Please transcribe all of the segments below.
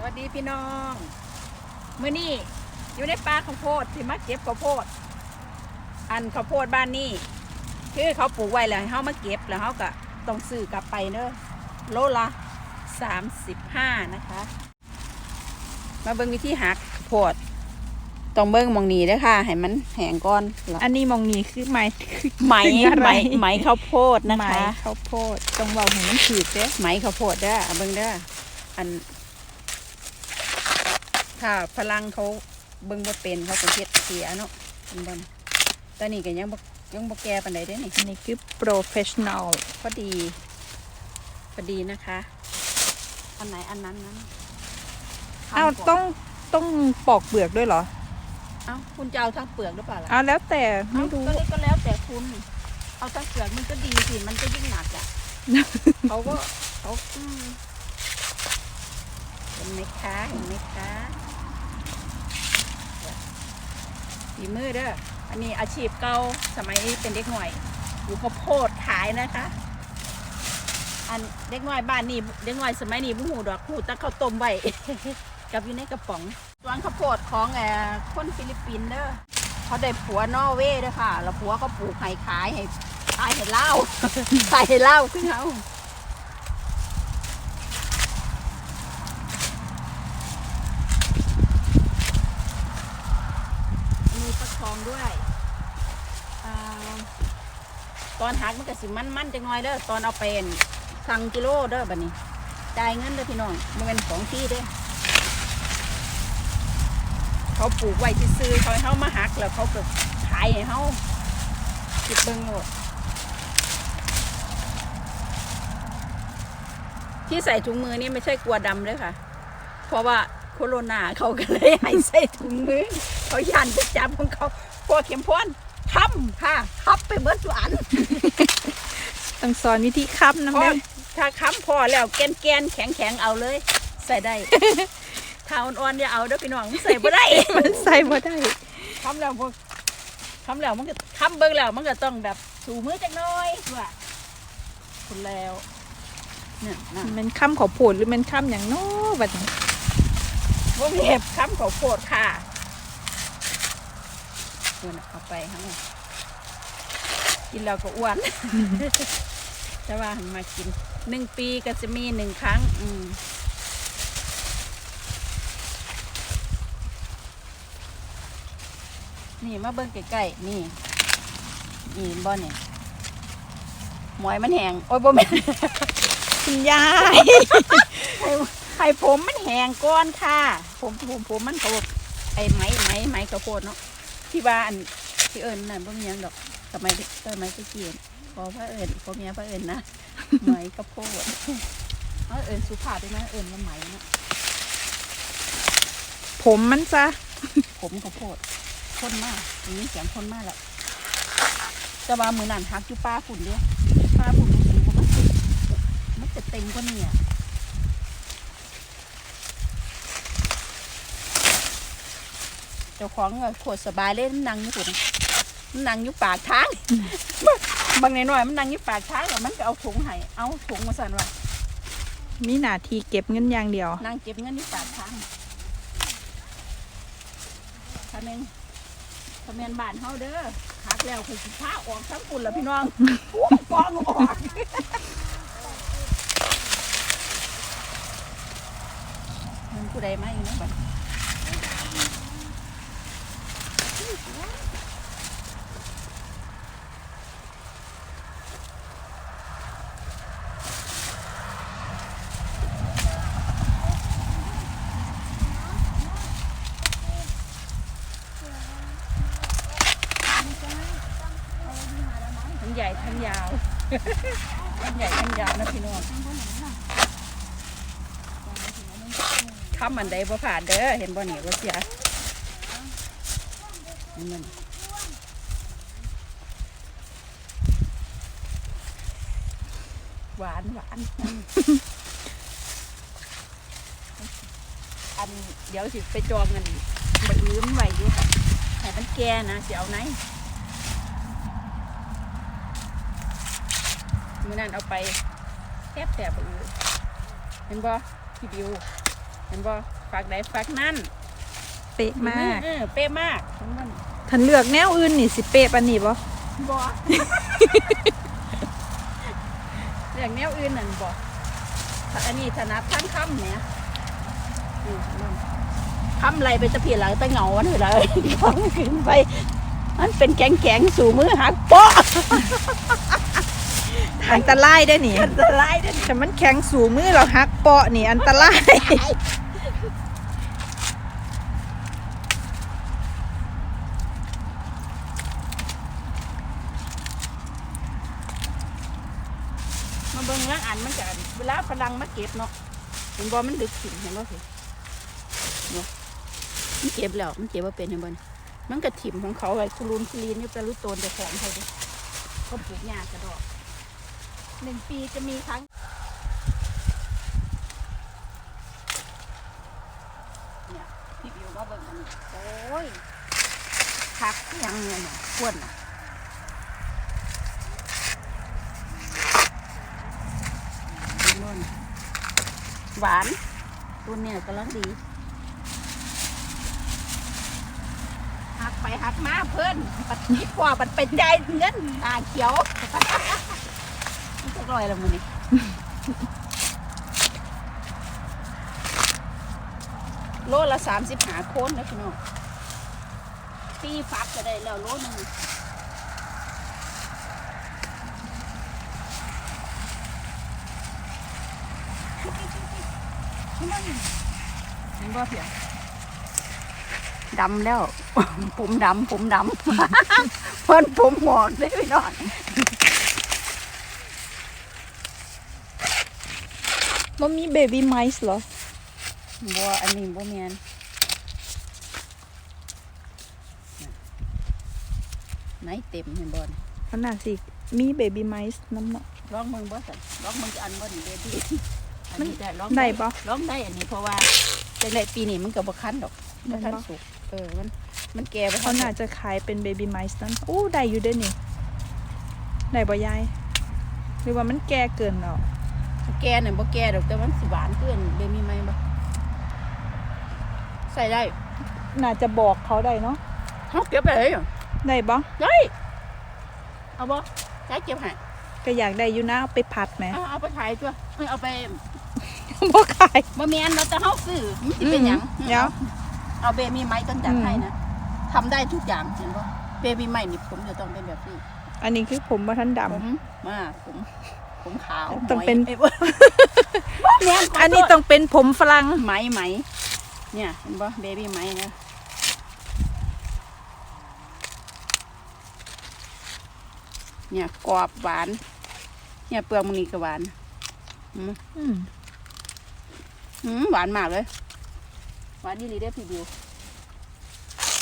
สวัสดีพี่น้องมื่อนี้อยู่ในป่าข้าวโพดที่มาเก็บข้าวโพด อันข้าวโพดบ้านนี้คือเขาปลูกไว้แล้วให้เขามาเก็บแล้วเขาก็ต้องซื้อกลับไปเนอะโลละสามสิบห้านะคะ มาเบิ่งวิธีหักข้าวโพดต้องเบิ่งหมองนี้เด้อค่ะให้มันแห้งก่อนแล้วอันนี้มองนี่คือไม้คือไหมอะไรไหมไหมข้าวโพดนะไม้คะข้าวโพดต้องเบาให้มันถืดเด้ไหมข้าวโพดเด้อเอาเบิ่งเด้ออัน ถ้าพลังเขาเบิ่งบ่เป็นเขาก็เฮ็ดเสียเนาะเป็นบ่นแต่นี่ก็ยังบ่ยังบ่แก่ปานใดเด้นี่อันนี้คือ professional พอดีพอดีนะคะ อันไหนอันนั้นนั้นอ้าวทำก่นต้องต้องปอกเปลือกด้วยเหรอเอ้าคุณจะเอาทั้งเปลือกหรือเปล่าล่ะอ้าวแล้วแต่ไม่เอ้ารู้ก็เลยก็แล้วแต่คุณ เอาทั้งเปลือกมันก็ดีสิมันก็ยิ่งหนักอะเขาก็เขาอืมเห็นไหมคะเห็นไหมคะ ฝีมือเด้ออันนี้อาชีพเก่าสมัยเป็นเด็กหน่อย อยู่ข้าวโพดขายนะคะ อันเด็กน้อยบ้านนี่เด็กน้อยสมัยนี้บุหูดอกหูแตั้งข้าวต้มไว้ กับอยู่ในกระป๋องสวนข้าวโพดของแออคนฟิลิปปินส์เด้อเขาได้ผัวนอร์เวย์เด้อค่ะ แล้วผัวก็ปลูกไห้ขายให้ขายให้เหล้าขายให้เหล้าขึ้นเขามีประคองด้วยอ่า ตอนหักมันก็สิมันๆจังน้อยเด้อตอนเอาเป็นสั่งกิโลเด้อบัดนี้จ่ายเงินเด้อพี่น้องมันเป็นของที่เด้อเขาปลูกไว้ที่ซื้อเขาเขามาหักแล้วเขาก็ขายให้เขาจิบเบิ้งโลดที่ใส่ถุงมือนี่ไม่ใช่กลัวดำเลยค่ะ เพราะว่าโคโรนาเขาก็เลยให้ใส่ถุงมือ เขายันจะจับของเขาพวกเข็มพ่น ทำค่ะทับไปเบิดทุกอันต้องสอนวิธีคับน้ำพอเด้อถ้าค้ำพอแล้วแกนแกนๆแข็งแข็งๆเอาเลย ใส่ได้ถ้าอ่อนๆอย่าเอาเด้อพี่น้องใส่บ่ได้ มันใส่บ่ได้คำแล้วพวกคำแล้วมันก็คำเบิ่งแล้วมันก็ต้องแบบสูมือจักหน้อยว่าคุณแล้วเนี่ยนะมันค้ำข้าวโพดหรือมันค้ำอย่างน้อบัดนี้พวกเห็บคำเขาโพดค่ะ เงินเอาไปทั้งหมดกินแล้วก็อ้วน แต่ว่าหันมากินหนึ่งปีก็จะมีหนึ่งครั้ง อืมนี่มาเบิ่งใกล้ๆนี่นี่บ่เนี่ยหมอยมันแหงโอ้ยบ่แม่นคุณยายให้ผมมันแหงก่อนค่ะ ผมผมผมมันเขาบอกไอ้ไม้ไม้ไม้ข้าวโพดเนาะ ที่ว่าอันที่เอิญนั่นบ่มีหยังดอกสมัยเด็กเออไม้ตะเกียนขอพระเอิญขอเมียพระเอิญนะไม้ข้าวโพดเอาเอิญสุภาพด้วยนะเอิญว่าไหมนะผมมันซะผมข้าวโพดคนมากอย่างนี้เสียงคนมากแหละแต่ว่ามือนั่นหักอยู่ป้าฝุ่นเดียวป้าฝุ่นรู้สึกว่ามันสิมันจะเต็มกว่านี่อะ เจ้าของก็โคตรสบายเลยมันนั่งอยู่ปุ่นมันนั่งอยู่ปากทาง บางน้อยๆมันนั่งอยู่ปากทางแล้วมันก็เอาถุงให้เอาถุงมาสั่นว่ามีหน้าที่เก็บเงินอย่างเดียว นั่งเก็บเงินอยู่ปากทางทำเองทำเองบ้านเฮาเด้อหักแล้วคือสิพาออกทั้งปุ่นแล้วพี่น้องโอ้ยกองออกมันผู้ใดมาอีกนะบัด ทั้งใหญ่ทั้งยาว ทั้งใหญ่ทั้งยาวนะพี่น้องทำอันใดบ่ผ่านเด้อ เห็นบ่เนี่ยว่าเสีย นี่มันหวานหวานอันเดี๋ยวสิไปจองเงินมายืมไว้อยู่ให้มันแก่นะสิเอาไหนมือนั่นเอาไปแทบแทบเออเห็นบ่พี่บิวเห็นบ่ฝักใดฝักนั่นเป๊ะมากเออเป๊ะมากเห็นบ่นี่ ทันเลือกแนวอื่นนี่สิเป๊ะปานนี้บ่บ่เรื่องแนวอื่นนั่นบ่ถ้าอันนี้ถนัดทั้งคำเนี่ยนี่นั่นคำไรไปตะเพียนหลังตะเหงาวันเถอะเลยของขึ้นไป มันเป็นแกงแกงๆสู่มือหักโป๊ะอันตรายได้อนี่อันตรายเด้อแต่มันแข็งสูมือเราหักเปาะนี่อันตราย มาเบิ่งแล้วอันมันจะเวลาพลังมาเก็บเนาะเห็นบ่มันดึกขึ้นเห็นบ่สิเนี่ยมันเก็บแล้ว มันเก็บว่าเป็นเห็นบ่นี่มันกระถิ่มของเขาไว้คุรุนคุลีนอยู่แต่รู้ตนแต่แข็งเขาดิก็ปลูกหญ้ากระดอกหนึ่งปีจะมีครั้งเนี่ยพี่บิวมาเบิ่งอันนี้โอ้ยคักยังเนี่ยเนี่ยขวนน่ะ นุ่น หวานตัวเนี่ยกำลังดีหักไปหักมาเพื่อนปัดดีกว่าปัดเป็นใจเงินตาเขียวมันจะลอยล้วมันนี่โลละสามสิบหาโคนนะพี่น้องตีฟักก็ได้แล้วโลหนึง เห็นบ่เพียงดำแล้ว ผมดำผมดำ เพิ่นผมหมอกได้พี่น้องมันมีเบบี้ไมซ์เหรอบัวอันนี้บัวแมนไหนเต็มเห็นบ่นขนาดสิ มีเบบี้ไมซ์น้ำเนาะลองมึงบ่สันลองมึงจะอันบ่นี่เด้พี่อัน มันนี้ได้ลองได้ปะลองได้อันนี้เพราะว่าจังไรปีนี้มันก็บ่คันดอกได้บ่ทันปะสุกเออมันมันแก่บ่เขาทันน่าจะขายเป็นเบบี้ไมซ์นั่นอู้ได้อยู่เด้อนี่ได้บ่ยายหรือว่ามันแก่เกินแล้วแก่เนี่ยบ่แก่ดอกแต่มันสิหวานเกินเบมีไหมบ่ใส่ได้ น่าจะบอกเขาได้เนาะเฮาเก็บไปเลยเหรอได้บ่ได้เอาบ่ได้เก็บให้ก็อยากได้อยู่นะเอาไปผัดไหมเอาเอาไปขายตัวเอ้ยเอาไป บ่ขายบ่แม่นว่าแต่เฮาซื้อมันสิเป็นหยังเดี๋ยวเอาเบมีไหมกันจากอืมไทยนะทำได้ทุกอย่างเห็นบ่เบมีไหมนี่ผมจะต้องเป็นแบบนี้อันนี้คือผมบ่ทันดำผมมาผมผมขาวต้องเป็นหยอ้ยบ่บ่แม่นขโทษอันนี้ต้องเป็นผมฝรั่งไหมไหม เนี่ยเห็นปะเบบี้ไหมนะเนี่ยกรอบหวาน เนี่ยเปลือกมันนี่ก็หวาน อืม อืมอืมหวานมากเลย หวานนี่ลีได้อพี่บิว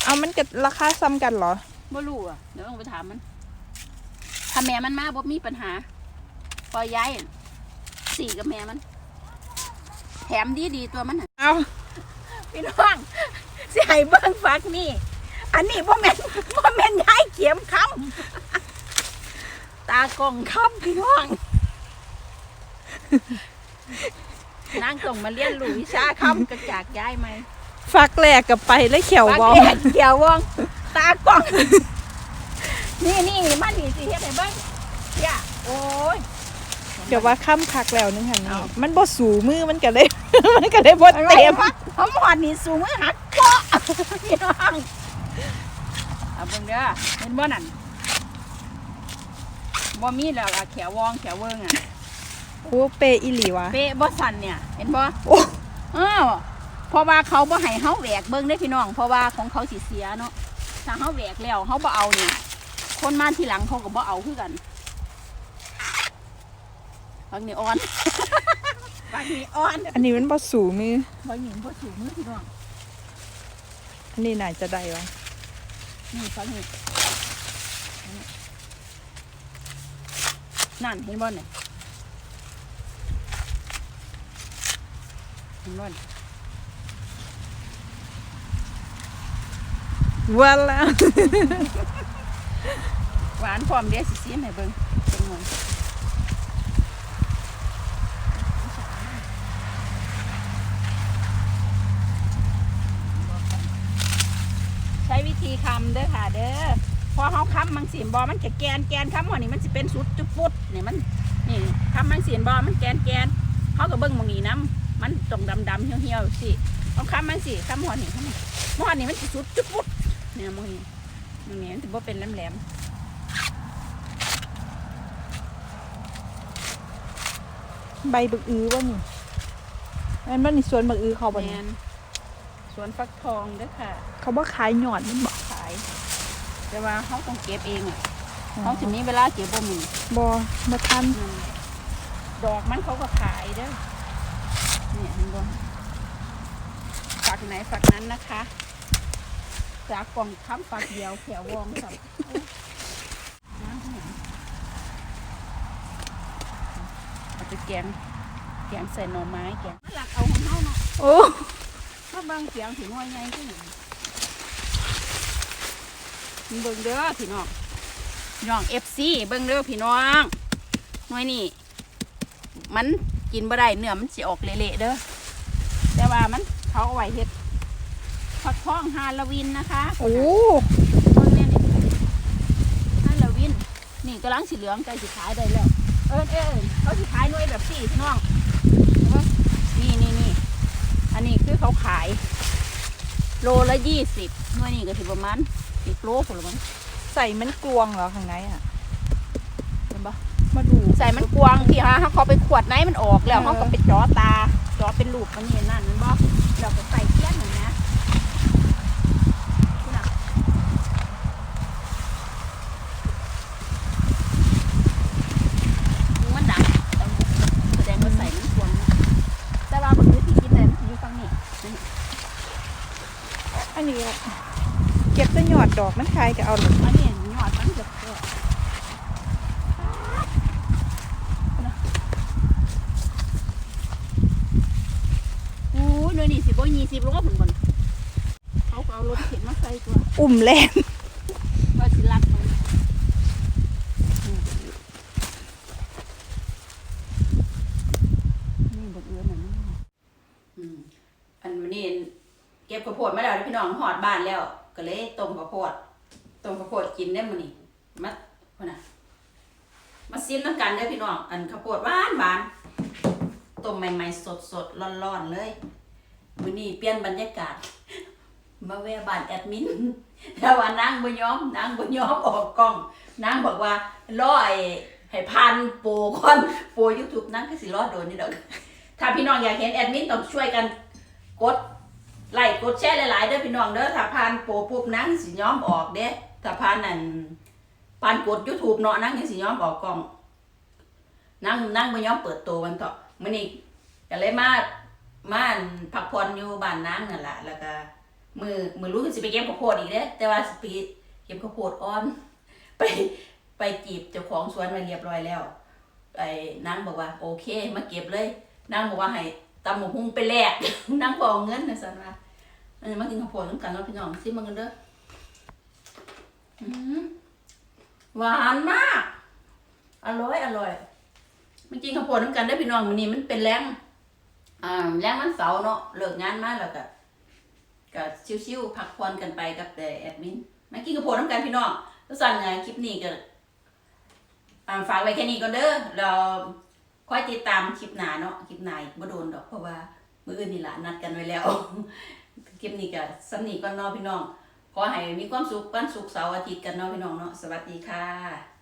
เอามันก็ราคาซ้ำกันเหรอบ่รู้อะ เดี๋ยวต้องไปถามมัน ถ้าแม่มันมาบ่มีปัญหาพอย้ายสี่กับแม่มัน แถมดีดีๆตัวมันน่ะเอาพี่น้องสิให้เบิ่งฟักนี่ อันนี้พ่อแม่นพ่อแม่นย้ายเขียมคำตากล่องคำพี่น้อง นางต้องมาเรียนรู้วิชาคำกระจากย้ายไหมฟักแรกกับไปแล้วเขียวฟักบอแดงเขียววอง ตากล่อง นี่นี่มาดีสิเฮ็ดให้เบิ่งย่าโอ้ยเดี๋ยวว่าค่ำคักแล้วนึงหันเอามันบ่สูมือมันก็ได้มันก็ได้บ่เต็มหอมหอดนี่สูงมือหักเปาะพี่น้องเอาเบิ่งเด้อเห็นบ่นั่นบ่มีแล้วล่ะแขววองแขวเวิงอะ โอ้เปอีหลีวะ เป๊ะบ่สั่นเนี่ย เห็นบ่โอ้ เออเพราะว่าเขาบ่ให้เฮาแหวกเบิ่งได้อพี่น้อง เพราะว่าของเขาสิเสียเนาะถ้าเฮาแหวกแล้วเฮาบ่เอานี่คนมาทีหลังเขาก็บ่เอาคือกันบางนี่อ่อน บางนี่อ่อนอันนี้มันบ่สูมือบางนี่บ่สูงมือพี่น้อง อันนี้น่าจะได้วะนี่ฟังนี่นั่นเห็นบ่เนี่ย คุณร่อนวันละหวานพร้อมเดียสิซีมให้เบิ้งเป็นหนใช้วิธีคำเด้อค่ะเด้อพอเขาคำมังสีบอมันแกแกนแกนคำหัวนี่มันจะเป็นสุดจุดฟุดนี่มันนี่คำมังสีบอมันแกนแกนเขาก็เบิ้งมองนี้น้ำ มันตรงดำดำๆเหี่ยวเหี่ยวๆสิเขาค้ำมังสีค้ำหัวนี่ค้ำหัวนี่มันสิสุดจุดฟุดเนี่ยหมองนี้หมองนี้มันจะบ่เป็นแหลมแหลมใบบึกอือวะนี่แม่นบ่นี่สวนบึกอือเขาๆบ่แมนี่นสวนฟักทองเด้อค่ะ เขาบ่ขายหยอดมันบ่ขาย แต่ว่าเขาต้องเก็บเองอะเขาถึงนี้เวลาเก็บบ่มีบ่บ่ทันนั่นแหละดอกมันเขาก็ขายเด้อ เนี่ยเห็นบ่ฝักไหนฝักนั้นนะคะ จากกล่องค้ำฝักเดียวแถววองสับน้ำที่ไหนเอาไปแกงแกงใส่หน่อไม้แกงหลักเอาของเขาเนาะโอ้ถ้าบางเสียงถึงว่าไงที่ไหนเบิ่งเด้อพี่น้องพี่น้องเอฟซีเบิ่งเด้อพี่น้องหน่วยนี่มัน กินบ่ได้เนื้อมันสิออกเละๆเด้อแต่ว่ามันเขาเอาไว้เฮ็ดฟักทองฮาโลวีนนะคะโอ้เบิ่งเนี่ยนี่ฮาโลวีนนี่กำลังสีเหลืองใกล้สิขายได้แล้ว เออเออเขาสิขายหน่วยแบบสี่พี่น้องเห็นปะนี่นี่นี่อันนี้คือเขาขาย โลละยี่สิบหน่วยนี่ก็ถือประมาณสิบโลผลมั้งใส่มันกลวงเหรอข้างในอะเห็นปะ มาดูใส่มันกวางที่ฮะเขาไปขวดไหนมันออกแล้วเออเขาก็ไปจ่อตาจ่อเป็นลูกมันนี่นั่นเห็นปะเราก็ใส่เทียนหน่อยนะคุณน่ะมันดังแสดงว่าใส่มันกวางนะแต่ว่าบนนี้ที่กินเลยมันอยู่ฝั่งนี้อันนี้เก็บแต่หยอดดอกมันขายก็เอาเลยอันนี้ยอดมันเดือดเลยโอ้ยหน่วย นี่สิบ่ยี่สิบโลผุนบนเขาก็เอารถเข็นมาใส่ตัวอุ่มแลนว่าสิลักมันอืมนี่บดเอื้อนน่ะนี่อืมอันวันนี้เก็บข้าวโพดมาแล้วพี่น้องหอดบ้านแล้ว ก็เลยต้มข้าวโพดต้มข้าวโพดกินได้มื้อนี้มาพุ่นน่ะมาซิมน้ำกันเด้อพี่น้องอันข้าวโพดหวานหวานต้มใหม่ๆสดๆร้อนๆเลย มื้อนี้เปลี่ยนบรรยากาศ มาแวะบ้านแอดมินแต่ว่านางบ่ยอมนางบ่ยอมออกกล้องนางบอกว่ารอไอ้ให้พันโปรก่อนโปร YouTube นางก็สิรอโดนนี่ดอกถ้าพี่น้องอยากเห็นแอดมินต้องช่วยกันกดไลค์กดแชร์หลายๆเด้อพี่น้องเด้อถ้าผ่านโปรปุ๊บนางสิยอมออกเด้ถ้าผ่านนั่นผ่านกด YouTube เนาะนางยังสิยอมออกกล้องนางนางบ่ยอมเปิดตัววันต่อมื้อนี้ก็เลยมา มานพักผ่อนอยู่บ้านนางนั่นล่ะแล้วก็มือมือรู้ก็สิไปเก็บข้าวโพดอีกเด้แต่ว่าสิไปเก็บข้าวโพดอ่อน ไปไปจีบเจ้าของสวนมาเรียบร้อยแล้วไอ้นางบอกว่า โอเค มาเก็บเลยนางบอกว่าให้ตำหมกหุงไปแลกนางบอกเงินนะสันว่าเออมากินข้าวโพดน้ำกันเนาะพี่น้องซิมันกันเด้ออื้อหือหวานมาก อร่อยอร่อยมากินข้าวโพดน้ำกันได้พี่น้องวันนี้มันเป็นแรง อ่าแรงมันเสาร์เนาะเลิกงานมาแล้วก็ก็ชิวๆพักผ่อนกันไปกับแต่แอดมินมากินกระโพดน้ำกันพี่น้องทุกสั่นไงคลิปนี้ก็อ่าฝากไว้แค่นี้ก่อนเด้อเราค่อยติดตามคลิปหนาเนาะคลิปหนาบ่โดนดอกเพราะว่ามื้ออื่นนี่ละนัดกันไว้แล้วคลิปนี้ก็สำนีก่อนเนาะพี่น้องขอให้มีความสุขวันศุกร์เสาร์อาทิตย์กันเนาะพี่น้องเนาะสวัสดีค่ะ